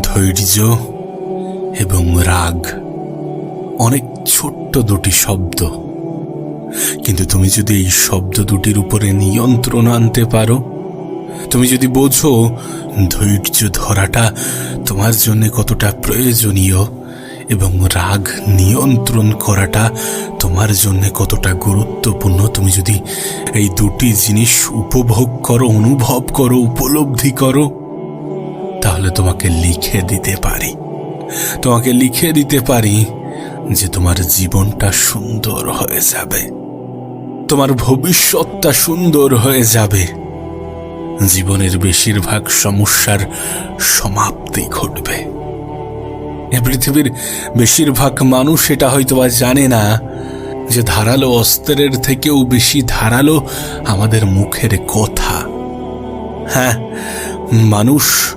ধৈর্য এবং রাগ, অনেক ছোট্ট দুটি শব্দ। কিন্তু তুমি যদি এই শব্দ দুটির উপরে নিয়ন্ত্রণ আনতে পারো, তুমি যদি বোঝো ধৈর্য ধরাটা তোমার জন্য কতটা প্রয়োজনীয় এবং রাগ নিয়ন্ত্রণ করাটা তোমার জন্য কতটা গুরুত্বপূর্ণ, তুমি যদি এই দুটি জিনিস উপভোগ করো, অনুভব করো, উপলব্ধি করো তাহলে তোমাকে লিখে দিতে পারি। তোমাকে লিখে দিতে পারি যে তোমার জীবনটা সুন্দর হয়ে যাবে। তোমার ভবিষ্যৎটা সুন্দর হয়ে যাবে। জীবনের বেশিরভাগ সমস্যার সমাপ্তি ঘটবে। এ পৃথিবীর বেশিরভাগ মানুষ এটা হয়তো বা জানে না যে ধারালো অস্ত্রের থেকেও বেশি ধারালো আমাদের মুখের কথা। হ্যাঁ মানুষ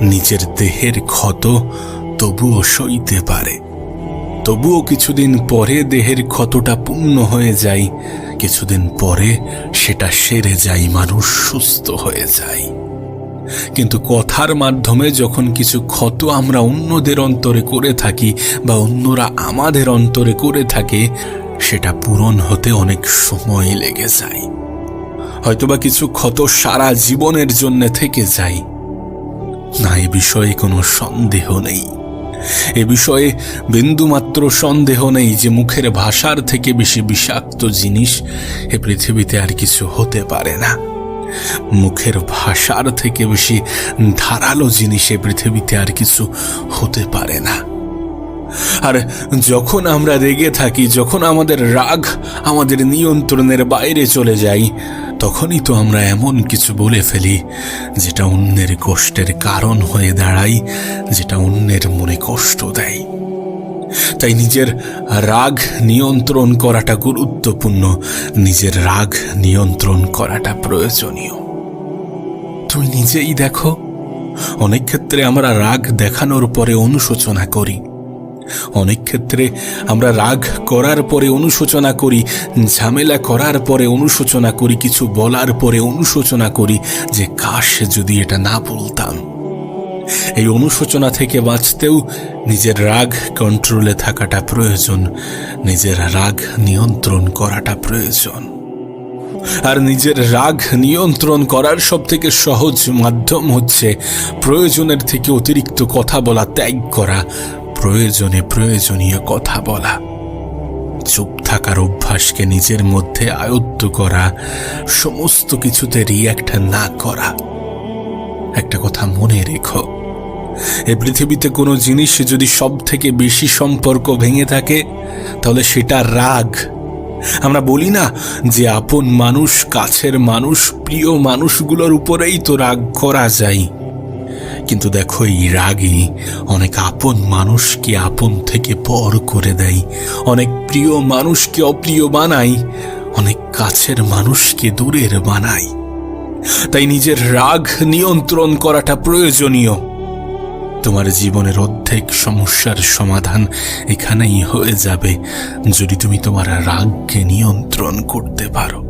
নিজের দেহের ক্ষত তবুও সইতে পারে। তবুও কিছুদিন পরে দেহের ক্ষতটা পূর্ণ হয়ে যায়, কিছুদিন পরে সেটা সেরে যায়, মানুষ সুস্থ হয়ে যায়। কিন্তু কথার মাধ্যমে যখন কিছু ক্ষত আমরা অন্যদের অন্তরে করে থাকি বা অন্যরা আমাদের অন্তরে করে থাকে, সেটা পূরণ হতে অনেক সময় লেগে যায়। হয়তোবা কিছু ক্ষত সারা জীবনের জন্য থেকে যায় না, এ বিষয়ে কোনো সন্দেহ নেই। এ বিষয়ে বিন্দুমাত্র সন্দেহ নেই যে মুখের ভাষার থেকে বেশি বিষাক্ত জিনিস এ পৃথিবীতে আর কিছু হতে পারে না। মুখের ভাষার থেকে বেশি ধারালো জিনিস এ পৃথিবীতে আর কিছু হতে পারে না। আর যখন আমরা রেগে থাকি, যখন আমাদের রাগ আমাদের নিয়ন্ত্রণের বাইরে চলে যাই তখনই তো আমরা এমন কিছু বলে ফেলি, যেটা অন্যের কষ্টের কারণ হয়ে দাঁড়াই যেটা অন্যের মনে কষ্ট দেয়। তাই নিজের রাগ নিয়ন্ত্রণ করাটা গুরুত্বপূর্ণ, নিজের রাগ নিয়ন্ত্রণ করাটা প্রয়োজনীয়। তুমি নিজেই দেখো, অনেক ক্ষেত্রে আমরা রাগ দেখানোর পরে অনুশোচনা করি। অনেক ক্ষেত্রে আমরা রাগ করার পরে অনুশোচনা করি, ঝামেলা করার পরে অনুশোচনা করি, কিছু বলার পরে অনুশোচনা করি যে, কাশ, যদি এটা না বলতাম। এই অনুশোচনা থেকে বাঁচতেও নিজের রাগ কন্ট্রোলে থাকাটা প্রয়োজন, নিজের রাগ নিয়ন্ত্রণ করাটা প্রয়োজন। আর নিজের রাগ নিয়ন্ত্রণ করার সব থেকে সহজ মাধ্যম হচ্ছে প্রয়োজনের থেকে অতিরিক্ত কথা বলা, ত্যাগ করা প্রয়োজনে প্রয়োজনীয় কথা বলা, চুপ থাকার অভ্যাসকে নিজের মধ্যে আয়ত্ত করা, সমস্ত কিছুতে রিয়্যাক্ট না করা। একটা কথা মনে রেখো, এ পৃথিবীতে কোনো জিনিস যদি সব থেকে বেশি সম্পর্ক ভেঙে থাকে, তাহলে সেটা রাগ। আমরা বলি না যে আপন মানুষ, কাছের মানুষ, প্রিয় মানুষগুলোর উপরেই তো রাগ করা যায়। কিন্তু দেখো, এই রাগই অনেক আপন মানুষকে আপন থেকে পর করে দেয়। অনেক প্রিয় মানুষকে অপ্রিয় বানায়। অনেক কাছের মানুষকে দূরের বানায়। তাই নিজের রাগ নিয়ন্ত্রণ করাটা প্রয়োজনীয়। তোমার জীবনের অর্ধেক সমস্যার সমাধান এখানেই হয়ে যাবে যদি তুমি তোমার রাগকে নিয়ন্ত্রণ করতে পারো।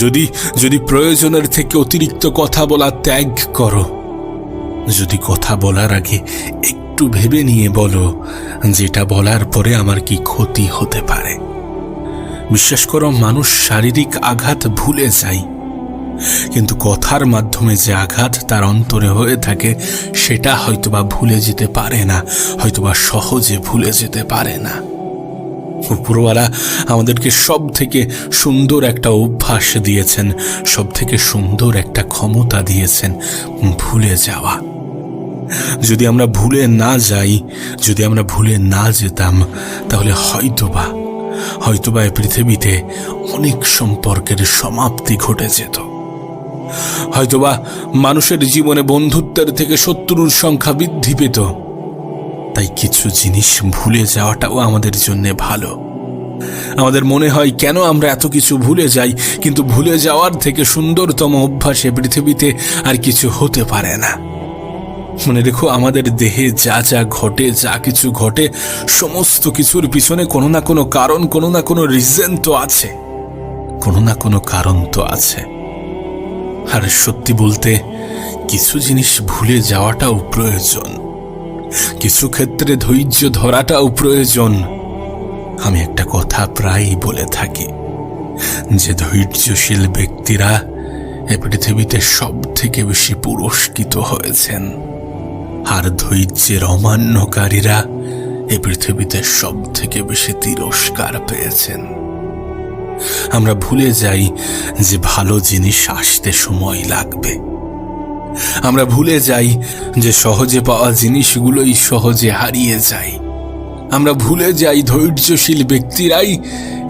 যদি যদি প্রয়োজনের থেকে অতিরিক্ত কথা বলা ত্যাগ করো। যদি কথা বলার আগে একটু ভেবে নিয়ে বলো, যেটা বলার পরে আমার কি ক্ষতি হতে পারে। বিশ্বাস করো, মানুষ শারীরিক আঘাত ভুলে যায়। কিন্তু কথার মাধ্যমে যে আঘাত তার অন্তরে হয়ে থাকে, সেটা হয়তোবা ভুলে যেতে পারে না, হয়তোবা সহজে ভুলে যেতে পারে না। উপরওয়ালা আমাদেরকে সব থেকে সুন্দর একটা অভ্যাস দিয়েছেন সব থেকে সুন্দর একটা ক্ষমতা দিয়েছেন, ভুলে যাওয়া। যদি আমরা ভুলে না যাই, যদি আমরা ভুলে না যেতাম, তাহলে হয়তোবা হয়তোবা এই পৃথিবীতে অনেক সম্পর্কের সমাপ্তি ঘটে যেত। হয়তোবা মানুষের জীবনে বন্ধুত্বের থেকে শত্রুর সংখ্যা বৃদ্ধি পেত। তাই কিছু জিনিস ভুলে যাওয়াটাও আমাদের জন্য ভালো। আমাদের মনে হয়, কেন আমরা এত কিছু ভুলে যাই, কিন্তু ভুলে যাওয়ার থেকে সুন্দরতম অভ্যাসে পৃথিবীতে আর কিছু হতে পারে না। মনে রেখো আমাদের দেহে যা যা ঘটে, যা কিছু ঘটে, সমস্ত কিছুর পিছনে কোনো না কোনো কারণ, কোনো না কোনো রিজন তো আছে। কোনো না কোনো কারণ তো আছে। আর সত্যি বলতে, কিছু জিনিস ভুলে যাওয়াটাও প্রয়োজন। কিছু ক্ষেত্রে ধৈর্য ধরাটাও প্রয়োজন। আমি একটা কথা প্রায়ই বলে থাকি, যে ধৈর্যশীল ব্যক্তিরা এ পৃথিবীতে সব থেকে বেশি পুরস্কৃত হয়েছেন। আর ধৈর্যের অমান্যকারীরা এ পৃথিবীতে সব থেকে বেশি তিরস্কার পেয়েছেন। আমরা ভুলে যাই যে ভালো জিনিস আসতে সময় লাগবে। আমরা ভুলে যাই যে সহজে পাওয়া জিনিসগুলোই সহজে হারিয়ে যায়। আমরা ভুলে যাই ধৈর্যশীল ব্যক্তিরাই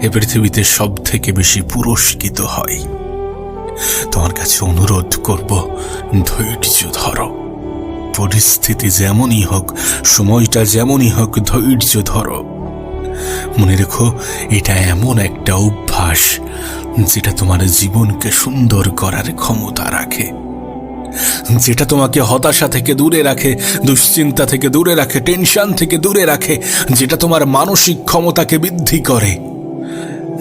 এ পৃথিবীতে সব থেকে বেশি পুরস্কৃত হয়। তোমার কাছে অনুরোধ করব, ধৈর্য ধরো। পরিস্থিতি যেমনই হোক, সময়টা যেমনই হোক, ধৈর্য ধরো। মনে রেখো, এটা এমন একটা অভ্যাস যেটা তোমার জীবনকে সুন্দর করার ক্ষমতা রাখে। যেটা তোমাকে হতাশা থেকে দূরে রাখে, দুশ্চিন্তা থেকে দূরে রাখে, টেনশন থেকে দূরে রাখে, যেটা তোমার মানসিক ক্ষমতাকে বৃদ্ধি করে।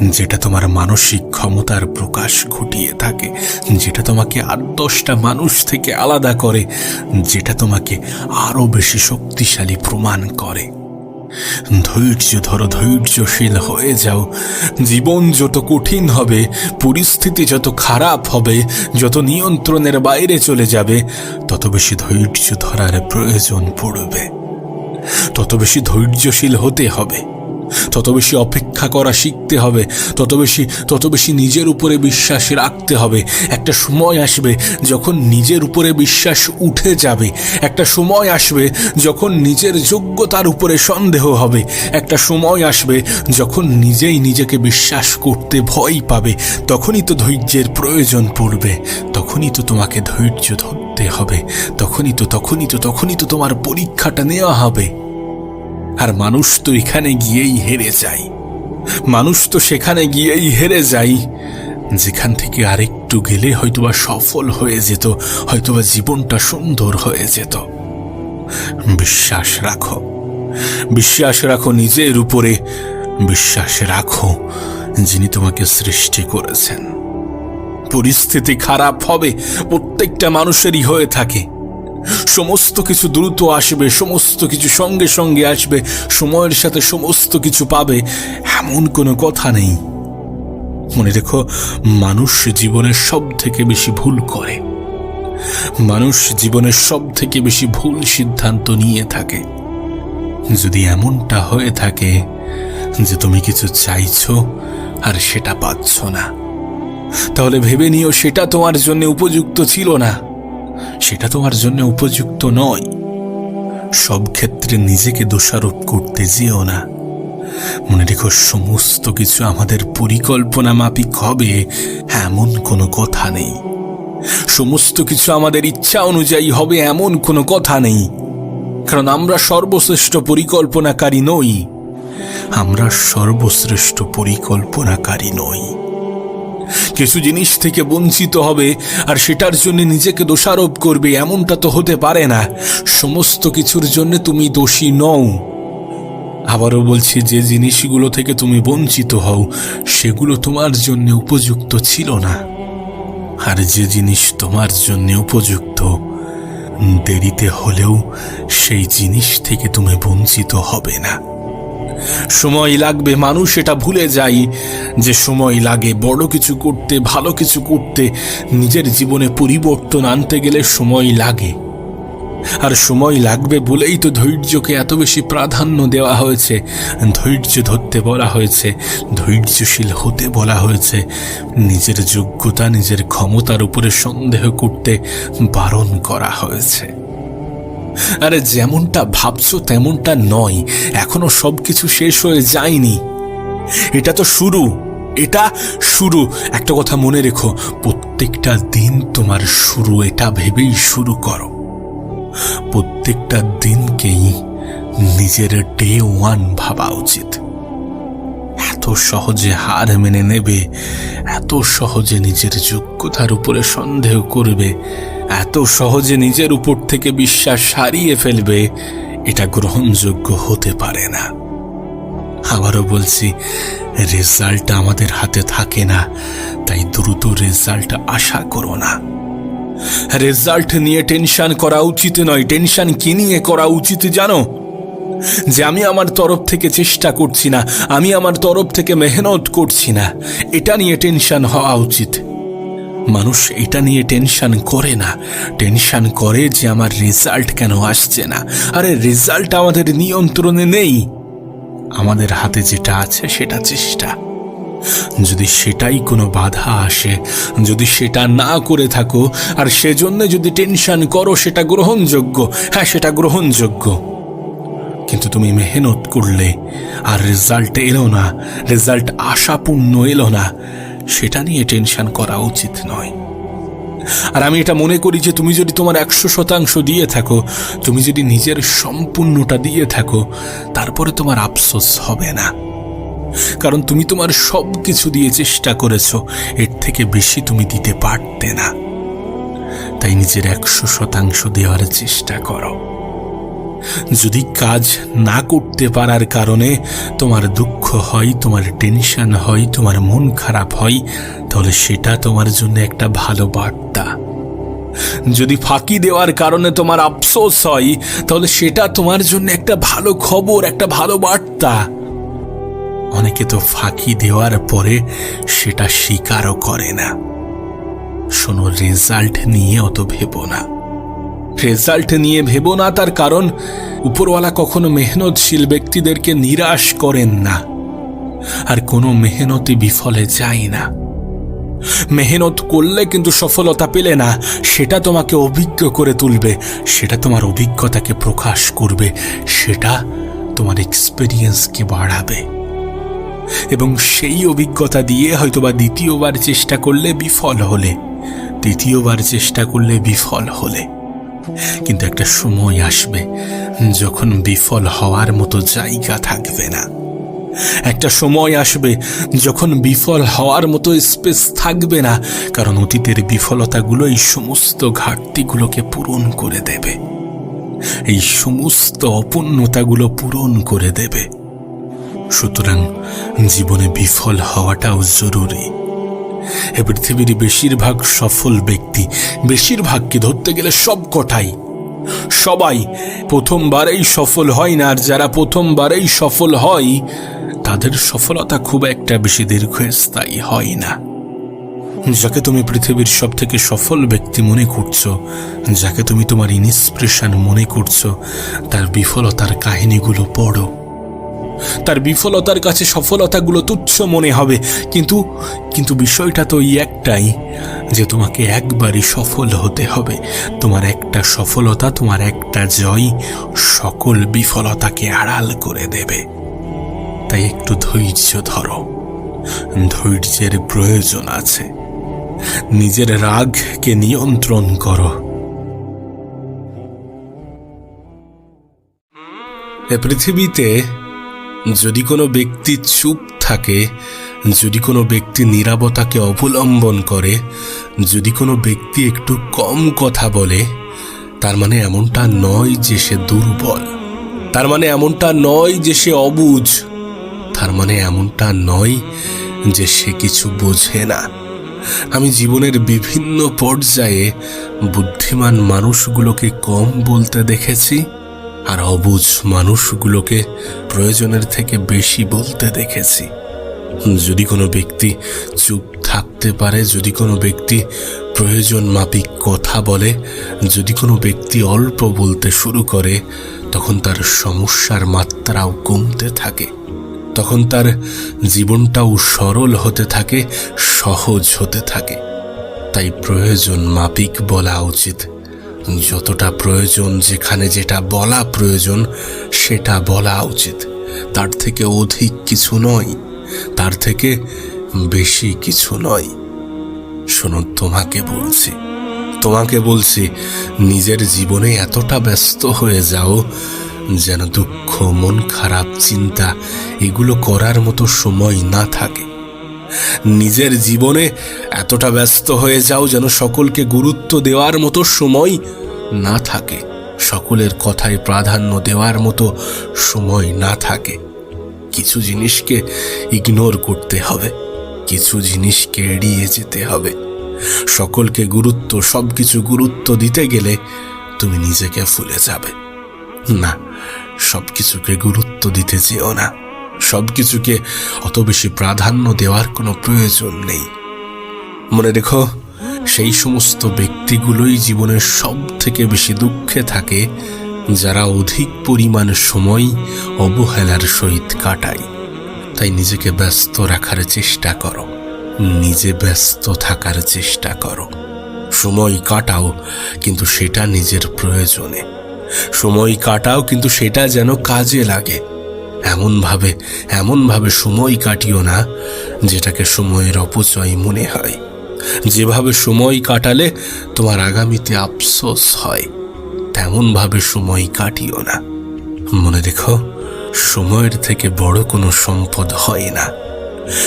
যেটা তোমার মানসিক ক্ষমতার প্রকাশ ঘটিয়ে থাকে, যেটা তোমাকে আর দশটা মানুষ থেকে আলাদা করে, যেটা তোমাকে আরও বেশি শক্তিশালী প্রমাণ করে। ধৈর্য ধরো, ধৈর্যশীল হয়ে যাও। জীবন যত কঠিন হবে, পরিস্থিতি যত খারাপ হবে, যত নিয়ন্ত্রণের বাইরে চলে যাবে, তত বেশি ধৈর্য ধরার প্রয়োজন পড়বে। তত বেশি ধৈর্যশীল হতে হবে। তত বেশি অপেক্ষা করা শিখতে হবে, তত বেশি তত বেশি নিজের উপরে বিশ্বাস রাখতে হবে। একটা সময় আসবে যখন নিজের উপরে বিশ্বাস উঠে যাবে। একটা সময় আসবে যখন নিজের যোগ্যতার উপরে সন্দেহ হবে। একটা সময় আসবে যখন নিজেই নিজেকে বিশ্বাস করতে ভয় পাবে। তখনই তো ধৈর্যের প্রয়োজন পড়বে। তখনই তো তোমাকে ধৈর্য ধরতে হবে। তখনই তো তখনই তো তখনই তো তোমার পরীক্ষাটা নেওয়া হবে। আর মানুষ তো এখানে গিয়েই হেরে যায়। মানুষ তো সেখানে গিয়েই হেরে যায়। যেখান থেকে আরেকটু গেলে হয়তোবা সফল হয়ে যেত, হয়তোবা জীবনটা সুন্দর হয়ে যেত। বিশ্বাস রাখো বিশ্বাস রাখো নিজের উপরে, বিশ্বাস রাখো যিনি তোমাকে সৃষ্টি করেছেন। পরিস্থিতি খারাপ হবে, প্রত্যেকটা মানুষেরই হয়ে থাকে। সমস্ত কিছু দ্রুত আসবে, সমস্ত কিছু সঙ্গে সঙ্গে আসবে, সময়ের সাথে সমস্ত কিছু পাবে, এমন কোনো কথা নেই। মনে রেখো, মানুষ জীবনের সব থেকে বেশি ভুল করে। মানুষ জীবনের সব থেকে বেশি ভুল সিদ্ধান্ত নিয়ে থাকে। যদি এমনটা হয়ে থাকে যে তুমি কিছু চাইছো আর সেটা পাচ্ছ না, তাহলে ভেবে নিও সেটা তোমার জন্য উপযুক্ত ছিল না। সেটা তোমার জন্য উপযুক্ত নয়। সব ক্ষেত্রে নিজেকে দোষারোপ করতে যেও না। মনে রেখো, সমস্ত কিছু আমাদের পরিকল্পনা মাফিক হবে, এমন কোনো কথা নেই। সমস্ত কিছু আমাদের ইচ্ছা অনুযায়ী হবে, এমন কোনো কথা নেই। কারণ আমরা সর্বশ্রেষ্ঠ পরিকল্পনাকারী নই। আমরা সর্বশ্রেষ্ঠ পরিকল্পনাকারী নই। কিছু জিনিস থেকে বঞ্চিত হবে, আর সেটার জন্য নিজেকে দোষারোপ করবে, এমনটা তো হতে পারে না। সমস্ত কিছুর জন্য তুমি দোষী নও। আবারও বলছি, যে জিনিসগুলো থেকে তুমি বঞ্চিত হও, সেগুলো তোমার জন্য উপযুক্ত ছিল না। আর যে জিনিস তোমার জন্য উপযুক্ত, দেরিতে হলেও সেই জিনিস থেকে তুমি বঞ্চিত হবে না। সময় লাগবে, মানুষ এটা ভুলে যায় যে সময় লাগে। বড় কিছু করতে, ভালো কিছু করতে, নিজের জীবনে পরিবর্তন আনতে গেলে সময় লাগে। আর সময় লাগবে বলেই তো ধৈর্যকে এত বেশি প্রাধান্য দেওয়া হয়েছে। ধৈর্য ধরতে বলা হয়েছে, ধৈর্যশীল হতে বলা হয়েছে। নিজের যোগ্যতা, নিজের ক্ষমতার উপরে সন্দেহ করতে বারণ করা হয়েছে। আরে যেমনটা ভাবছ তেমনটা নয়। এখনও সবকিছু শেষ হয়ে যায়নি। এটা তো শুরু। এটা শুরু। একটা কথা মনে রেখো, প্রত্যেকটা দিন তোমার শুরু, এটা ভেবেই শুরু করো। প্রত্যেকটা দিনকেই নিজের ডে ওয়ান ভাবা উচিত। এত সহজে হার মেনে নেবে, এত সহজে নিজের যোগ্যতার উপরে সন্দেহ করবে। এত সহজে নিজের উপর থেকে বিশ্বাস হারিয়ে ফেলবে, এটা গ্রহণযোগ্য হতে পারে না। আবারও বলছি, রেজাল্টটা আমাদের হাতে থাকে না, তাই দ্রুত রেজাল্ট আশা করো না। রেজাল্ট নিয়ে টেনশন করা উচিত নয়, টেনশন কি নিয়ে করা উচিত জানো? যে আমি আমার তরফ থেকে চেষ্টা করছি না, আমি আমার তরফ থেকে মেহনত করছি না, এটা নিয়ে টেনশন হওয়া উচিত। মানুষ এটা নিয়ে টেনশন করে না। টেনশন করে যে আমার রেজাল্ট কেন আসছে না। আরে, রেজাল্ট আমাদের নিয়ন্ত্রণে নেই। আমাদের হাতে যেটা আছে, সেটা চেষ্টা। যদি সেটাই কোনো বাধা আসে, যদি সেটা না করে থাকো, আর সেজন্য যদি টেনশন করো, সেটা গ্রহণযোগ্য। হ্যাঁ সেটা গ্রহণযোগ্য। কিন্তু তুমি মেহনত করলে, আর রেজাল্ট এলো না। রেজাল্ট আশাপূর্ণ এলো না। সেটা নিয়ে টেনশন করা উচিত নয়। আর আমি এটা মনে করি যে তুমি যদি তোমার একশো শতাংশ দিয়ে থাকো, তুমি যদি নিজের সম্পূর্ণটা দিয়ে থাকো, তারপরে তোমার আফসোস হবে না। কারণ তুমি তোমার সব কিছু দিয়ে চেষ্টা করেছ, এর থেকে বেশি তুমি দিতে পারতে না। তাই নিজের একশো শতাংশ দেওয়ার চেষ্টা করো। যদি কাজ না করতে পারার কারণে তোমার দুঃখ হয়, তোমার টেনশন হয়, তোমার মন খারাপ হয়, তাহলে সেটা তোমার জন্য একটা ভালো বার্তা। যদি ফাঁকি দেওয়ার কারণে তোমার আফসোস হয়, তাহলে সেটা তোমার জন্য একটা ভালো খবর, একটা ভালো বার্তা। অনেকে তো ফাঁকি দেওয়ার পরে সেটা স্বীকারও করে না। শোনো রেজাল্ট নিয়ে অত ভেবো না। রেজাল্ট নিয়ে ভেবো না তার কারণ, উপরওয়ালা কখনো মেহনতশীল ব্যক্তিদেরকে নিরাশ করেন না। আর কোনো মেহনতি বিফলে যায় না। মেহনত করলে কিন্তু সফলতা পেলে না, সেটা তোমাকে অভিজ্ঞ করে তুলবে, সেটা তোমার অভিজ্ঞতাকে প্রকাশ করবে, সেটা তোমার এক্সপেরিয়েন্সকে বাড়াবে। এবং সেই অভিজ্ঞতা দিয়ে হয়তোবা দ্বিতীয়বার চেষ্টা করলে বিফল হলে, তৃতীয়বার চেষ্টা করলে বিফল হলে। কিন্তু একটা সময় আসবে যখন বিফল হওয়ার মতো জায়গা থাকবে না। একটা সময় আসবে যখন বিফল হওয়ার মতো স্পেস থাকবে না, কারণ অতীতের বিফলতাগুলো এই সমস্ত ঘাটতিগুলোকে পূরণ করে দেবে। এই সমস্ত অপূর্ণতাগুলো পূরণ করে দেবে। সুতরাং জীবনে বিফল হওয়াটাও জরুরি। এ পৃথিবীর বেশিরভাগ সফল ব্যক্তি, বেশিরভাগকে ধরতে গেলে সব কটাই। সবাই প্রথমবারেই সফল হয় না, আর যারা প্রথমবারেই সফল হয়, তাদের সফলতা খুব একটা বেশি দীর্ঘস্থায়ী হয় না। যাকে তুমি পৃথিবীর সব থেকে সফল ব্যক্তি মনে করছ, যাকে তুমি তোমার ইন্সপিরেশন মনে করছ, তার বিফলতার কাহিনীগুলো পড়ো। তার বিফলতার কাছে সফলতাগুলো তুচ্ছ মনে হবে। কিন্তু কিন্তু বিষয়টা তো এই একটাই, যে তোমাকে একবারই সফল হতে হবে। তোমার একটা সফলতা, তোমার একটা জয় সকল বিফলতাকে আড়াল করে দেবে। তাই একটু ধৈর্য ধরো। ধৈর্যের প্রয়োজন আছে। নিজের রাগকে নিয়ন্ত্রণ করো। এ পৃথিবীতে যদি কোনো ব্যক্তি চুপ থাকে, যদি কোনো ব্যক্তি নীরবতাকে অবলম্বন করে, যদি কোনো ব্যক্তি একটু কম কথা বলে, তার মানে এমনটা নয় যে সে দুর্বল। তার মানে এমনটা নয় যে সে অবুঝ তার মানে এমনটা নয় যে সে কিছু বোঝে না। আমি জীবনের বিভিন্ন পর্যায়ে বুদ্ধিমান মানুষগুলোকে কম বলতে দেখেছি আর অবুঝ মানুষগুলোকে প্রয়োজনের থেকে বেশি বলতে দেখেছি। যদি কোনো ব্যক্তি চুপ থাকতে পারে, যদি কোনো ব্যক্তি প্রয়োজন মাফিক কথা বলে, যদি কোনো ব্যক্তি অল্প বলতে শুরু করে, তখন তার সমস্যার মাত্রাও কমতে থাকে। তখন তার জীবনটাও সরল হতে থাকে, সহজ হতে থাকে। তাই প্রয়োজন মাফিক বলা উচিত। যতটা প্রয়োজন, যেখানে যেটা বলা প্রয়োজন, সেটা বলা উচিত। তার থেকে অধিক কিছু নয়। তার থেকে বেশি কিছু নয়। শোনো তোমাকে বলছি। তোমাকে বলছি, নিজের জীবনে এতটা ব্যস্ত হয়ে যাও, যেন দুঃখ, মন খারাপ, চিন্তা, এগুলো করার মতো সময় না থাকে। নিজের জীবনে এতটা ব্যস্ত হয়ে যাও যেন সকলকে গুরুত্ব দেওয়ার মতো সময় না থাকে। সকলের কথায় প্রাধান্য দেওয়ার মতো সময় না থাকে। কিছু জিনিসকে ইগনোর করতে হবে। কিছু জিনিসকে এড়িয়ে যেতে হবে। সকলকে গুরুত্ব, সবকিছু গুরুত্ব দিতে গেলে তুমি নিজেকে ভুলে যাবে। না, সবকিছুকে গুরুত্ব দিতে যেও না। সবকিছুকে অত বেশি প্রাধান্য দেওয়ার কোনো প্রয়োজন নেই। মনে রেখো, সেই সমস্ত ব্যক্তিগুলোই জীবনের সব থেকে বেশি দুঃখে থাকে, যারা অধিক পরিমাণ সময় অবহেলার সহিত কাটায়। তাই নিজেকে ব্যস্ত রাখার চেষ্টা করো। নিজে ব্যস্ত থাকার চেষ্টা করো। সময় কাটাও কিন্তু সেটা নিজের প্রয়োজনে। সময় কাটাও কিন্তু সেটা যেন কাজে লাগে। এমনভাবে এমনভাবে সময় কাটিও না, যেটাকে সময়ের অপচয় মনে হয়। যেভাবে সময় কাটালে তোমার আগামীতে আফসোস হয়, তেমনভাবে সময় কাটিও না। মনে রেখো, সময়ের থেকে বড় কোনো সম্পদ হয় না।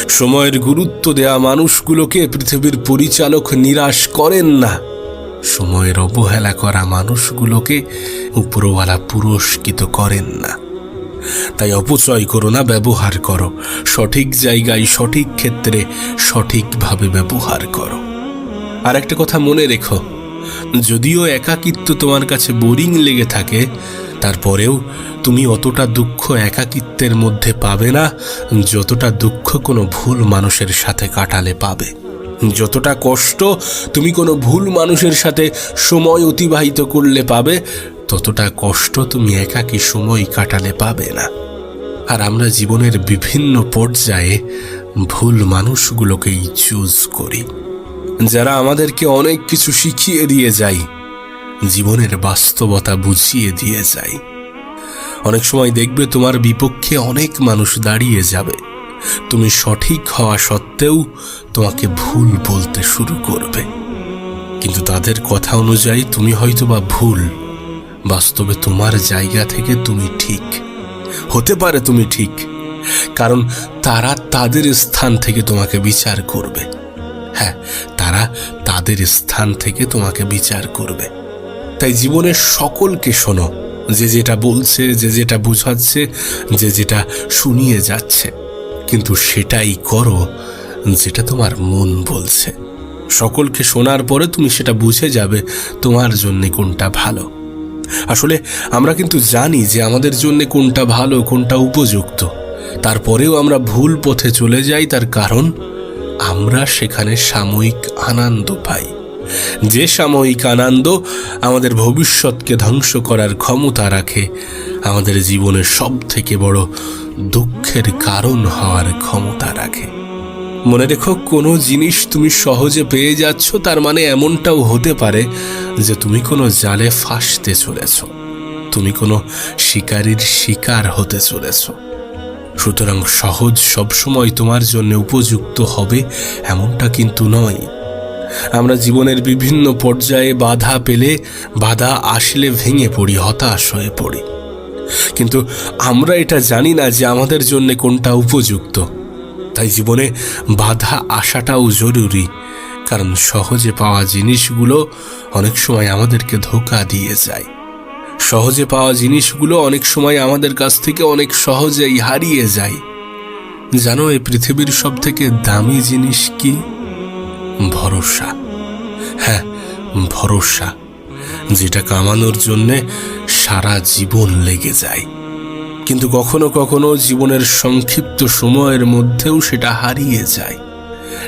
সময়ের গুরুত্ব দেয়া মানুষগুলোকে পৃথিবীর পরিচালক নিরাশ করেন না। সময়ের অবহেলা করা মানুষগুলোকে উপরওয়ালা পুরস্কৃত করেন না। তাই অপচয় করো না, ব্যবহার করো। সঠিক জায়গায়, সঠিক ক্ষেত্রে, সঠিকভাবে ব্যবহার করো। আর একটা কথা মনে রেখো, যদিও একাকিত্ব তোমার কাছে বোরিং লেগে থাকে, তারপরেও তুমি অতটা দুঃখ একাকিত্বের মধ্যে পাবে না, যতটা দুঃখ কোনো ভুল মানুষের সাথে কাটালে পাবে। যতটা কষ্ট তুমি কোনো ভুল মানুষের সাথে সময় অতিবাহিত করলে পাবে, ততটা কষ্ট তুমি একাকী সময় কাটালে পাবে না। আর আমরা জীবনের বিভিন্ন পর্যায়ে ভুল মানুষগুলোকেই চুজ করি। যারা আমাদেরকে অনেক কিছু শিখিয়ে দিয়ে যায়, জীবনের বাস্তবতা বুঝিয়ে দিয়ে যায়। অনেক সময় দেখবে তোমার বিপক্ষে অনেক মানুষ দাঁড়িয়ে যাবে। তুমি সঠিক হওয়া সত্ত্বেও তোমাকে ভুল বলতে শুরু করবে। কিন্তু তাদের কথা অনুযায়ী তুমি হয়তো বা ভুল। বাস্তবে তোমার জায়গা থেকে তুমি ঠিক। হতে পারে তুমি ঠিক, কারণ তারা তাদের স্থান থেকে তোমাকে বিচার করবে। হ্যাঁ তারা তাদের স্থান থেকে তোমাকে বিচার করবে। তাই জীবনের সকলকে শোনো, যে যেটা বলছে, যে যেটা বোঝাচ্ছে, যে যেটা শুনিয়ে যাচ্ছে। কিন্তু সেটাই করো যেটা তোমার মন বলছে। সকলকে শোনার পরে তুমি সেটা বুঝে যাবে তোমার জন্য কোনটা ভালো। আসলে আমরা কিন্তু জানি যে আমাদের জন্য কোনটা ভালো, কোনটা উপযুক্ত। তারপরেও আমরা ভুল পথে চলে যাই, তার কারণ আমরা সেখানে সাময়িক আনন্দ পাই। যে সাময়িক আনন্দ আমাদের ভবিষ্যৎকে ধ্বংস করার ক্ষমতা রাখে, আমাদের জীবনের সব থেকে বড় দুঃখের কারণ হওয়ার ক্ষমতা রাখে। মনে রেখো, কোনো জিনিস তুমি সহজে পেয়ে যাচ্ছ, তার মানে এমনটাও হতে পারে যে তুমি কোনো জালে ফাঁসতে চলেছ। তুমি কোনো শিকারীর শিকার হতে চলেছ। সুতরাং সহজ সবসময় তোমার জন্য উপযুক্ত হবে এমনটা কিন্তু নয়। আমরা জীবনের বিভিন্ন পর্যায়ে বাধা পেলে বাধা আসলে ভেঙে পড়ি, হতাশ হয়ে পড়ি। কিন্তু আমরা এটা জানি না যে আমাদের জন্য কোনটা উপযুক্ত। তাই জীবনে বাধা আসাটাও জরুরি, কারণ সহজে পাওয়া জিনিসগুলো অনেক সময় আমাদেরকে ধোকা দিয়ে যায়। সহজে পাওয়া জিনিসগুলো অনেক সময় আমাদের কাছ থেকে অনেক সহজেই হারিয়ে যায়। জানো এই পৃথিবীর সব থেকে দামি জিনিস কি? ভরসা। হ্যাঁ ভরসা, যেটা কামানোর জন্যে সারা জীবন লেগে যায়। কিন্তু কখনো কখনো জীবনের সংক্ষিপ্ত সময়ের মধ্যেও সেটা হারিয়ে যায়।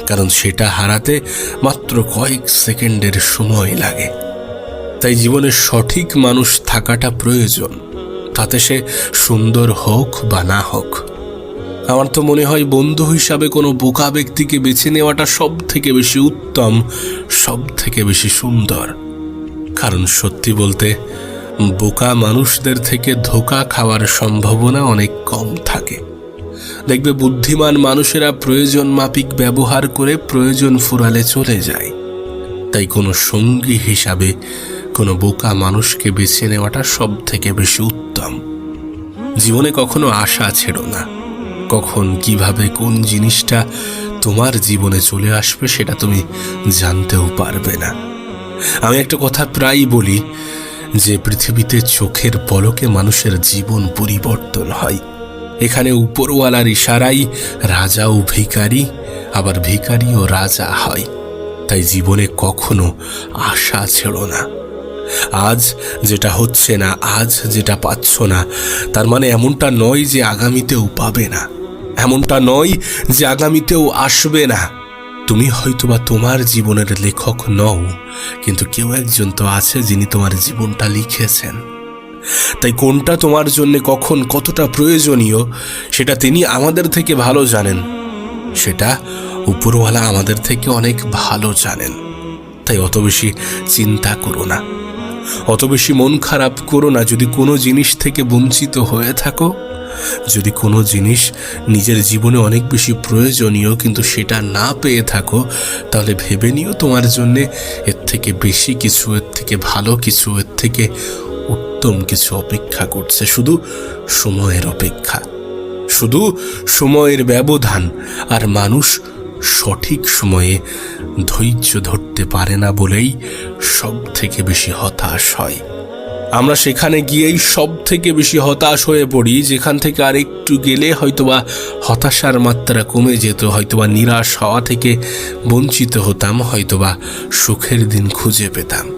কারণ সেটা হারাতে মাত্র কয়েক সেকেন্ডের সময় লাগে। তাই জীবনে সঠিক মানুষ থাকাটা প্রয়োজন। তাতে সে সুন্দর হোক বা না হোক। আমার তো মনে হয় বন্ধু হিসাবে কোনো বোকা ব্যক্তিকে বেছে নেওয়াটা সব থেকে বেশি উত্তম সব থেকে বেশি সুন্দর। কারণ সত্যি বলতে বোকা মানুষদের থেকে ধোকা খাওয়ার সম্ভাবনা অনেক কম থাকে। দেখবে বুদ্ধিমান মানুষেরা প্রয়োজন মাফিক ব্যবহার করে প্রয়োজন ফুরালে চলে যায়। তাই কোনো সঙ্গী হিসাবে কোনো বোকা মানুষকে বেছে নেওয়াটা সব থেকে বেশি উত্তম। জীবনে কখনো আশা ছেড়ো না। কখন, কীভাবে, কোন জিনিসটা তোমার জীবনে চলে আসবে সেটা তুমি জানতেও পারবে না। আমি একটা কথা প্রায়ই বলি যে পৃথিবীতে চোখের পলকে মানুষের জীবন পরিবর্তন হয়। এখানে উপরওয়ালার ইশারাই রাজা ও ভিখারি, আবার ভিখারি ও রাজা হয়। তাই জীবনে কখনো আশা ছেড়ো না। আজ যেটা হচ্ছে না, আজ যেটা পাচ্ছ না, তার মানে এমনটা নয় যে আগামীতেও পাবে না। এমনটা নয় যে আগামীতেও আসবে না। তুমি হয়তোবা তোমার জীবনের লেখক নও, কিন্তু কেউ একজন তো আছে যিনি তোমার জীবনটা লিখেছেন। তাই কোনটা তোমার জন্য কখন কতটা প্রয়োজনীয়, সেটা তিনি আমাদের থেকে ভালো জানেন। সেটা উপরওয়ালা আমাদের থেকে অনেক ভালো জানেন। তাই অত বেশি চিন্তা করো না। অত বেশি মন খারাপ করো না যদি কোনো জিনিস থেকে বঞ্চিত হয়ে থাকো। যদি কোনো জিনিস নিজের জীবনে অনেক বেশি প্রয়োজনীয় কিন্তু সেটা না পেয়ে থাকো, তাহলে ভেবে নিও তোমার জন্যে এর থেকে বেশি কিছু, এর থেকে ভালো কিছু, এর থেকে উত্তম কিছু অপেক্ষা করছে। শুধু সময়ের অপেক্ষা, শুধু সময়ের ব্যবধান। আর মানুষ সঠিক সময়ে ধৈর্য ধরতে পারে না বলেই সব থেকে বেশি হতাশ হয়। আমরা সেখানে গিয়েই সব থেকে বেশি হতাশ হয়ে পড়ি। যেখান থেকে আর একটু গেলে হয়তোবা হতাশার মাত্রা কমে যেত, হয়তোবা নিরাশ হওয়া থেকে বঞ্চিত হতাম, হয়তোবা সুখের দিন খুঁজে পেতাম।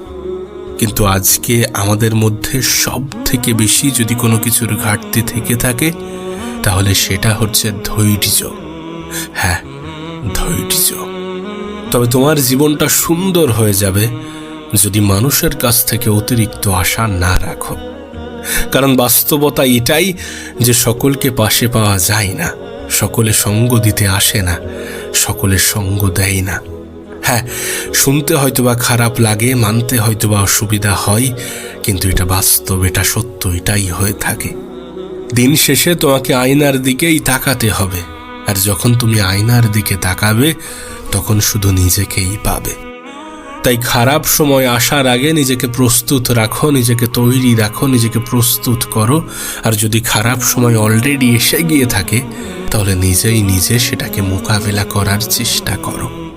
কিন্তু আজকে আমাদের মধ্যে সব থেকে বেশি যদি কোনো কিছুর ঘাটতি থেকে থাকে, তাহলে সেটা হচ্ছে ধৈর্য। হ্যাঁ ধৈর্য। তবে তোমার জীবনটা সুন্দর হয়ে যাবে। যদি মানুষের কাছ থেকে অতিরিক্ত আশা না রাখো। কারণ বাস্তবতা এটাই যে সকলকে পাশে পাওয়া যায় না, সকলে সঙ্গ দিতে আসে না, সকলে সঙ্গ দেয় না। হ্যাঁ শুনতে হয়তোবা খারাপ লাগে, মানতে হয়তোবা অসুবিধা হয়, কিন্তু এটা বাস্তব, এটা সত্য, এটাই হয়ে থাকে। দিন শেষে তোমাকে আয়নার দিকেই তাকাতে হবে, আর যখন তুমি আয়নার দিকে তাকাবে, তখন শুধু নিজেকেই পাবে। তাই খারাপ সময় আসার আগে নিজেকে প্রস্তুত রাখো, নিজেকে তৈরি রাখো, নিজেকে প্রস্তুত করো। আর যদি খারাপ সময় অলরেডি এসে গিয়ে থাকে, তাহলে নিজেই নিজে সেটাকে মোকাবেলা করার চেষ্টা করো।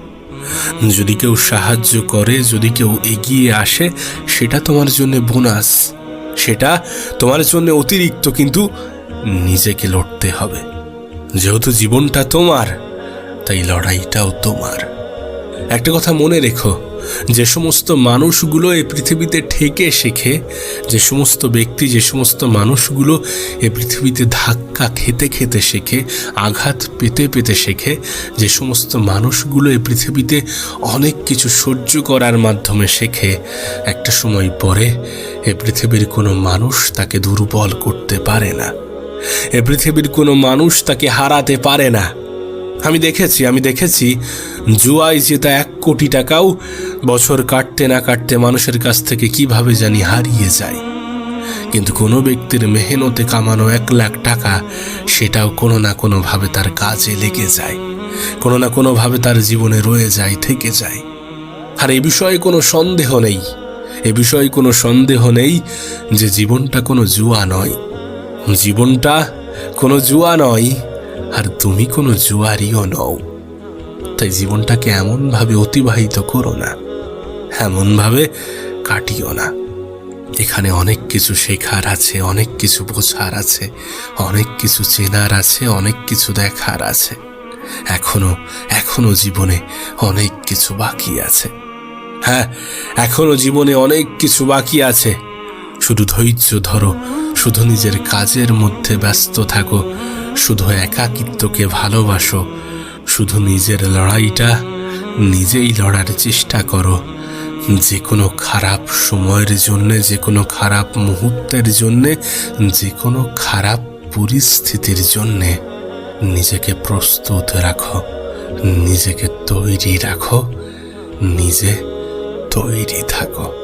যদি কেউ সাহায্য করে, যদি কেউ এগিয়ে আসে, সেটা তোমার জন্য বোনাস। সেটা তোমার জন্য অতিরিক্ত, কিন্তু নিজেকে লড়তে হবে। যেহেতু জীবনটা তোমার, তাই লড়াইটাও তোমার। একটা কথা মনে রেখো যে সমস্ত মানুষগুলো এই পৃথিবীতে ঠেকে শেখে, যে সমস্ত ব্যক্তি, যে সমস্ত মানুষগুলো এ পৃথিবীতে ধাক্কা খেতে খেতে শেখে, আঘাত পেতে পেতে শেখে, যে সমস্ত মানুষগুলো এই পৃথিবীতে অনেক কিছু সহ্য করার মাধ্যমে শেখে, একটা সময় পরে এ পৃথিবীর কোনো মানুষ তাকে দুর্বল করতে পারে না। এ পৃথিবীর কোনো মানুষ তাকে হারাতে পারে না। আমি দেখেছি আমি দেখেছি। জুয়ায় জেতা এক কোটি টাকাও বছর কাটতে না কাটতে মানুষের কাছ থেকে কীভাবে জানি হারিয়ে যায়। কিন্তু কোনো ব্যক্তির মেহনতে কামানো এক লাখ টাকা সেটাও কোনো না কোনোভাবে তার কাজে লেগে যায়, কোনো না কোনোভাবে তার জীবনে রয়ে যায়, থেকে যায়। আর এ বিষয়ে কোনো সন্দেহ নেই, এ বিষয়ে কোনো সন্দেহ নেই যে জীবনটা কোনো জুয়া নয়। জীবনটা কোনো জুয়া নয়। আর তুমি কোনো জুয়ারিও নও। তাই জীবনটাকে এমনভাবে অতিবাহিত করো না, এমনভাবে কাটিও না। এখানে অনেক কিছু শেখার আছে, অনেক কিছু বোঝার আছে, অনেক কিছু চেনার আছে, অনেক কিছু দেখার আছে। এখনও এখনও জীবনে অনেক কিছু বাকি আছে। হ্যাঁ এখনও জীবনে অনেক কিছু বাকি আছে। শুধু ধৈর্য ধরো, শুধু নিজের কাজের মধ্যে ব্যস্ত থাকো শুধু একাকিত্বকে ভালোবাসো, শুধু নিজের লড়াইটা নিজেই লড়ার চেষ্টা করো। যে কোনো খারাপ সময়ের জন্যে যে কোনো খারাপ মুহূর্তের জন্যে যে কোনো খারাপ পরিস্থিতির জন্যে নিজেকে প্রস্তুত রাখো, নিজেকে তৈরি রাখো, নিজে তৈরি থাকো।